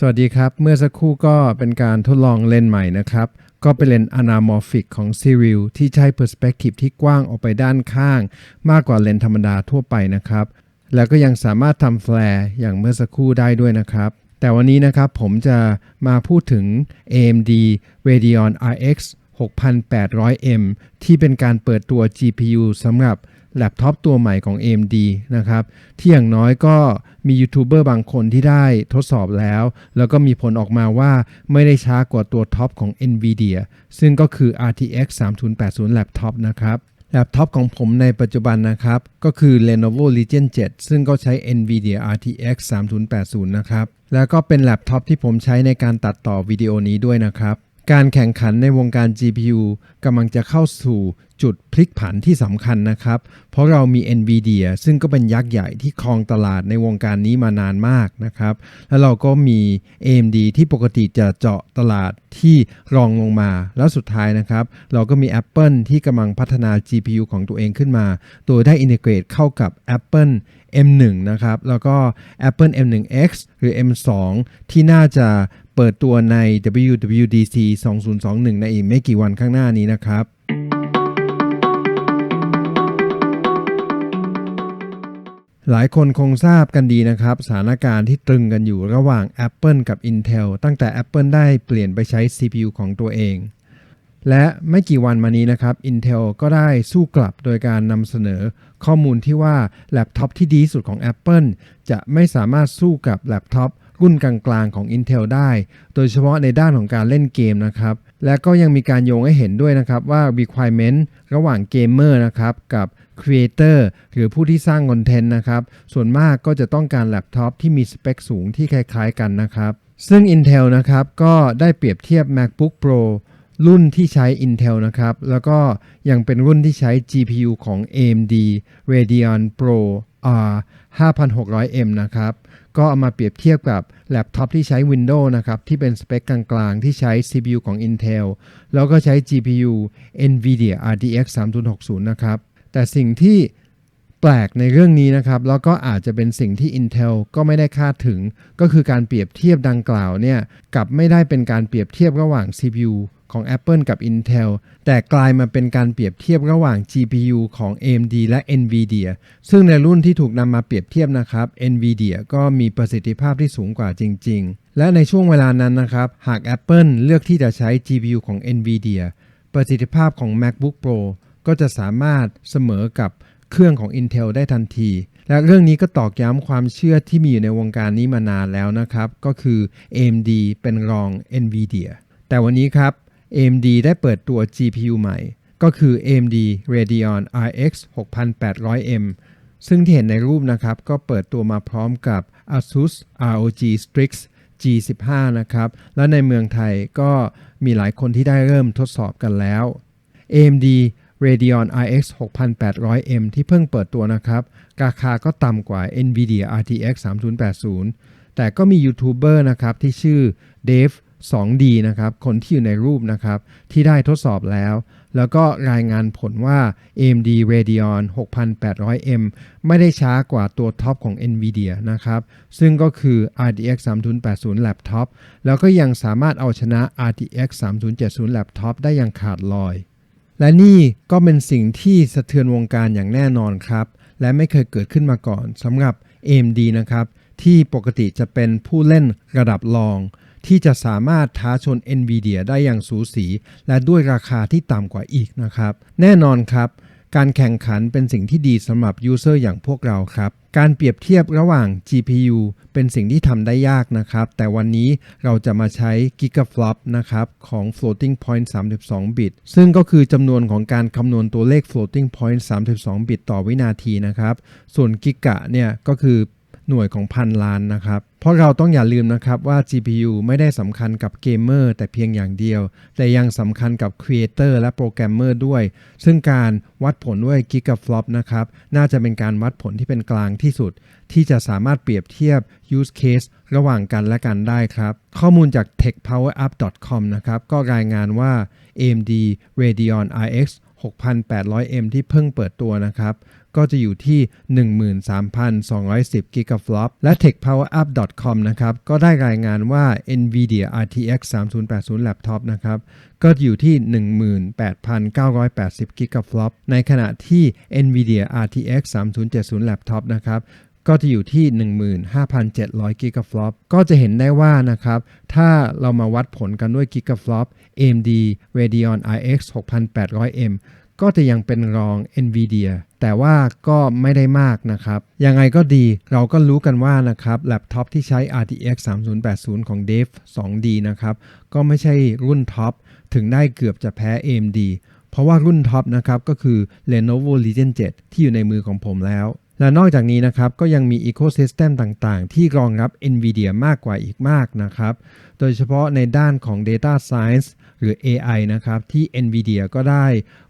สวัสดีครับ เมื่อสักครู่ก็เป็นการทดลองเลนส์ใหม่นะครับ ก็เป็นเลนส์ anamorphic ของ Serial ที่ใช้ perspective ที่กว้างออกไปด้านข้าง มากกว่าเลนส์ธรรมดาทั่วไปนะครับ แล้วก็ยังสามารถทำแฟลร์อย่างเมื่อสักครู่ได้ด้วยนะครับ แต่วันนี้นะครับผมจะมาพูดถึง AMD Radeon RX 6800M ที่เป็นการเปิดตัว GPU สำหรับ แล็ปท็อปตัวใหม่ของ AMD นะครับ ที่อย่างน้อยก็มียูทูบเบอร์บางคนที่ได้ทดสอบแล้ว แล้วก็มีผลออกมาว่าไม่ได้ช้ากว่าตัวท็อปของ NVIDIA ซึ่งก็คือ RTX 3080 Laptop นะครับแล็ปท็อปของผมในปัจจุบันนะครับ ก็คือ Lenovo Legion 7 ซึ่งก็ใช้ NVIDIA RTX 3080 นะครับ แล้วก็เป็นแล็ปท็อปที่ผมใช้ในการตัดต่อวิดีโอนี้ด้วยนะครับ การแข่งขันในวงการ GPU กำลังจะเข้าสู่จุดพลิกผันที่สำคัญนะครับ เพราะเรามี NVIDIA ซึ่งก็เป็นยักษ์ใหญ่ที่ครองตลาดในวงการนี้มานานมากนะครับ แล้วเราก็มี AMD ที่ปกติจะเจาะตลาดที่รองลงมา แล้วสุดท้ายนะครับ เราก็มี Apple ที่กำลังพัฒนา GPU ของตัวเองขึ้นมา โดยได้อินทิเกรตเข้ากับ Apple M1 นะครับ แล้วก็ Apple M1X หรือ M2 ที่น่าจะ เปิดตัวใน WWDC 2021 ในอีกไม่กี่วันข้างหน้านี้นะครับ หลายคนคงทราบกันดีนะครับ สถานการณ์ที่ตรึงกันอยู่ระหว่าง Apple กับ Intel ตั้งแต่ Apple ได้เปลี่ยนไปใช้ CPU ของตัวเอง และไม่กี่วันมานี้นะครับ Intel ก็ได้สู้กลับโดยการนำเสนอข้อมูลที่ว่าแล็ปท็อปที่ดีสุดของ Apple จะไม่สามารถสู้กับแล็ปท็อป รุ่นกลางๆของ Intel ได้ โดยเฉพาะในด้านของการเล่นเกมนะครับ และก็ยังมีการโยงให้เห็นด้วยนะครับว่า requirement ระหว่างเกมเมอร์นะครับกับ Creator หรือผู้ที่สร้างคอนเทนต์นะครับ ส่วนมากก็จะต้องการแล็ปท็อปที่มีสเปคสูงที่คล้ายๆกันนะครับ ซึ่ง Intel นะครับก็ได้เปรียบเทียบ MacBook Pro รุ่นที่ใช้ Intel นะครับ แล้วก็ยังเป็นรุ่นที่ใช้ GPU ของ AMD Radeon Pro 5600M นะครับ ก็เอามาเปรียบเทียบกับแล็ปท็อปที่ใช้ Windows นะครับ ที่เป็นสเปคกลางๆ ที่ใช้ CPU ของ Intel แล้วก็ใช้ GPU NVIDIA RTX 3060 นะครับ แต่สิ่งที่แปลกในเรื่องนี้นะครับ แล้วก็อาจจะเป็นสิ่งที่ Intel ก็ไม่ได้คาดถึง ก็คือการเปรียบเทียบดังกล่าวเนี่ยกับไม่ได้เป็นการเปรียบเทียบระหว่าง CPU ของ Apple กับ Intel แต่กลายมาเป็นการเปรียบเทียบระหว่าง GPU ของ AMD และ NVIDIA ซึ่งในรุ่นที่ถูกนำมาเปรียบเทียบนะครับ NVIDIA ก็มีประสิทธิภาพที่สูงกว่าจริง ๆ และในช่วงเวลานั้นนะครับ หาก Apple เลือกที่จะใช้ GPU ของ NVIDIA ประสิทธิภาพของ MacBook Pro ก็จะสามารถเสมอกับเครื่องของ Intel ได้ทันที และเรื่องนี้ก็ตอกย้ำความเชื่อที่มีอยู่ในวงการนี้มานานแล้วนะครับ ก็คือ AMD เป็นรอง NVIDIA แต่วันนี้ครับ AMD ได้เปิดตัว GPU ใหม่ ก็คือ AMD Radeon RX 6800M ซึ่งที่เห็นในรูปนะครับ ก็เปิดตัวมาพร้อมกับ ASUS ROG Strix G15 นะครับ และในเมืองไทยก็มีหลายคนที่ได้เริ่มทดสอบกันแล้ว AMD Radeon RX 6800M ที่เพิ่งเปิดตัวนะครับ ราคาก็ต่ำกว่า NVIDIA RTX 3080 แต่ก็มียูทูบเบอร์นะครับ ที่ชื่อ Dave 2D นะครับ คนที่อยู่ในรูปนะครับ ที่ได้ทดสอบแล้ว แล้วก็รายงานผลว่า AMD Radeon 6800M ไม่ได้ช้ากว่าตัวท็อปของ NVIDIA นะครับ ซึ่งก็คือ RTX 3080 Laptop แล้วก็ยังสามารถเอาชนะ RTX 3070 Laptop ได้อย่างขาดลอย และนี่ก็เป็นสิ่งที่สะเทือนวงการอย่างแน่นอนครับ และไม่เคยเกิดขึ้นมาก่อนสำหรับ AMD นะครับที่ปกติจะเป็นผู้เล่นระดับรอง ที่จะสามารถท้าชน NVIDIA ได้อย่างสูสี และด้วยราคาที่ต่ำกว่าอีกนะครับ แน่นอนครับการแข่งขันเป็นสิ่งที่ดีสำหรับยูเซอร์อย่างพวกเราครับ การเปรียบเทียบระหว่าง GPU เป็นสิ่งที่ทำได้ยากนะครับ แต่วันนี้เราจะมาใช้ Gigaflop นะครับของ floating point 32 บิต ซึ่งก็คือจำนวนของการคำนวณตัวเลข floating point 32 บิตต่อวินาทีนะครับ ส่วน Giga เนี่ยก็คือ หน่วยของพันล้านนะครับ เพราะเราต้องอย่าลืมนะครับว่า GPU ไม่ได้สำคัญกับเกมเมอร์แต่เพียงอย่างเดียว แต่ยังสำคัญกับครีเอเตอร์และโปรแกรมเมอร์ด้วย ซึ่งการวัดผลด้วย Gigaflop นะครับ น่าจะเป็นการวัดผลที่เป็นกลางที่สุด ที่จะสามารถเปรียบเทียบ use case ระหว่างกันและกันได้ครับ ข้อมูลจาก techpowerup.com นะครับก็รายงานว่า AMD Radeon RX 6300M ที่เพิ่งเปิดตัวนะครับ ก็จะอยู่ที่ 13,210 GigaFlop และ TechPowerUp.com นะครับ ก็ได้รายงานว่า NVIDIA RTX 3080 Laptop นะครับก็อยู่ที่ 18,980 GigaFlop ในขณะที่ NVIDIA RTX 3070 Laptop นะครับก็จะอยู่ที่ 15,700 GigaFlop ก็จะเห็นได้ว่านะครับ ถ้าเรามาวัดผลกันด้วย GigaFlop AMD Radeon RX 6800M ก็จะยังเป็นรอง NVIDIA แต่ว่าก็ไม่ได้มากนะครับ ยังไงก็ดีเราก็รู้กันว่านะครับแล็ปท็อปที่ใช้ RTX 3080 ของ Dev 2D นะครับ ก็ไม่ใช่รุ่นท็อป ถึงได้เกือบจะแพ้ AMD เพราะว่ารุ่นท็อปนะครับก็คือ Lenovo Legion 7 ที่อยู่ในมือของผมแล้ว และนอกจากนี้นะครับก็ยังมี Ecosystem ต่างๆ ที่รองรับ NVIDIA มากกว่าอีกมากนะครับ โดยเฉพาะในด้านของ Data Science หรือ AI นะครับที่ NVIDIA ก็ได้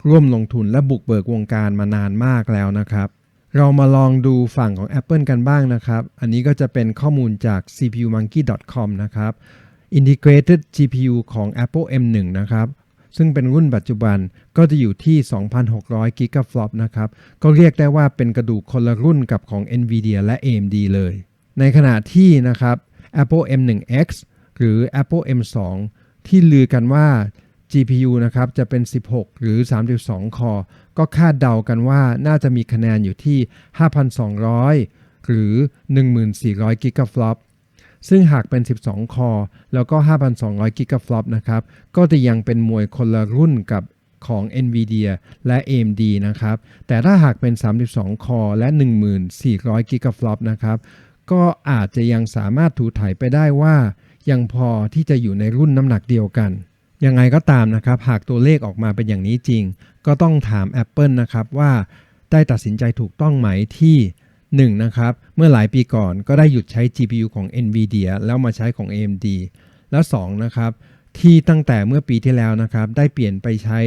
ร่วมลงทุนและบุกเบิกวงการมานานมากแล้วนะครับเรามาลองดูฝั่งของ Apple กันบ้างนะครับ อันนี้ก็จะเป็นข้อมูลจาก cpumonkey.com นะครับ Integrated GPU ของ Apple M1 นะครับ ซึ่งเป็นรุ่นปัจจุบันก็จะอยู่ที่ 2,600 GigaFlop นะครับ ก็เรียกได้ว่าเป็นกระดูกคนละรุ่นกับของ NVIDIA และ AMD เลย ในขณะที่นะครับ Apple M1X หรือ Apple M2 ที่ลือกันว่า GPU นะครับจะเป็น 16 หรือ 32 คอ ก็คาดเดากันว่าน่าจะมีคะแนนอยู่ที่ 5,200 หรือ 1,400 GigaFlop ซึ่งหากเป็น 12 คอ แล้วก็ 5,200 GigaFlop นะครับ ก็จะยังเป็นมวยคนละรุ่นกับของ NVIDIA และ AMD นะครับ แต่ถ้าหากเป็น 32 คอ และ 1,400 GigaFlop นะครับ ก็อาจจะยังสามารถถูถ่ายไปได้ว่า ยังพอที่จะอยู่ในรุ่นน้ำหนักเดียวกัน ยังไงก็ตามนะครับ หากตัวเลขออกมาเป็นอย่างนี้จริง ก็ต้องถาม Apple นะครับว่าได้ตัดสินใจถูกต้องไหมที่ 1. นะครับ เมื่อหลายปีก่อนก็ได้หยุดใช้ GPU ของ NVIDIA แล้วมาใช้ของ AMD แล้ว 2. นะครับ ที่ตั้งแต่เมื่อปีที่แล้วนะครับ ได้เปลี่ยนไปใช้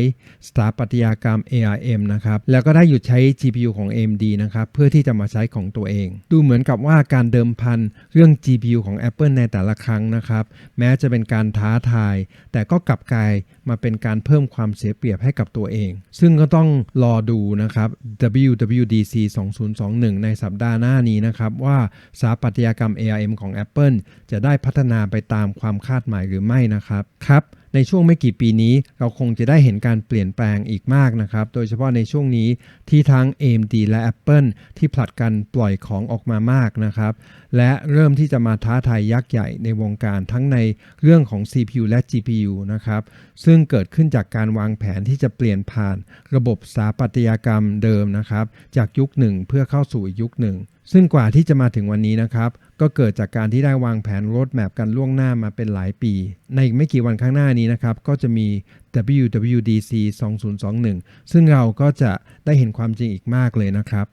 สถาปัตยกรรม ARM นะครับ แล้วก็ได้หยุดใช้ GPU ของ AMD นะครับ เพื่อที่จะมาใช้ของตัวเอง ดูเหมือนกับว่าการเดิมพันเรื่อง GPU ของ Apple ในแต่ละครั้งนะครับ แม้จะเป็นการท้าทาย แต่ก็กลับกลายมาเป็นการเพิ่มความเสียเปรียบให้กับตัวเอง ซึ่งก็ต้องรอดูนะครับ WWDC 2021 ในสัปดาห์หน้านี้นะครับว่าสถาปัตยกรรม ARM ของ Apple จะได้พัฒนาไปตามความคาดหมายหรือไม่นะครับครับ ในช่วงไม่กี่ปีนี้เราคงจะได้เห็นการเปลี่ยนแปลงอีกมากนะครับ โดยเฉพาะในช่วงนี้ที่ทั้ง AMD และ Apple ที่ผลัดกันปล่อยของออกมามากนะครับ และเริ่มที่จะมาท้าทายยักษ์ใหญ่ในวงการทั้งในเรื่องของ CPU และ GPU นะครับ ซึ่งเกิดขึ้นจากการวางแผนที่จะเปลี่ยนผ่านระบบสถาปัตยกรรมเดิมนะครับ จากยุคหนึ่งเพื่อเข้าสู่ยุคหนึ่ง ซึ่งกว่าที่จะมาถึงวันนี้นะครับ ก็เกิดจากการที่ได้วางแผนรถแมปกันล่วงหน้ามาเป็นหลายปี ในอีกไม่กี่วันข้างหน้านี้นะครับ ก็จะมี WWDC 2021 ซึ่งเราก็จะได้เห็นความจริงอีกมากเลยนะครับ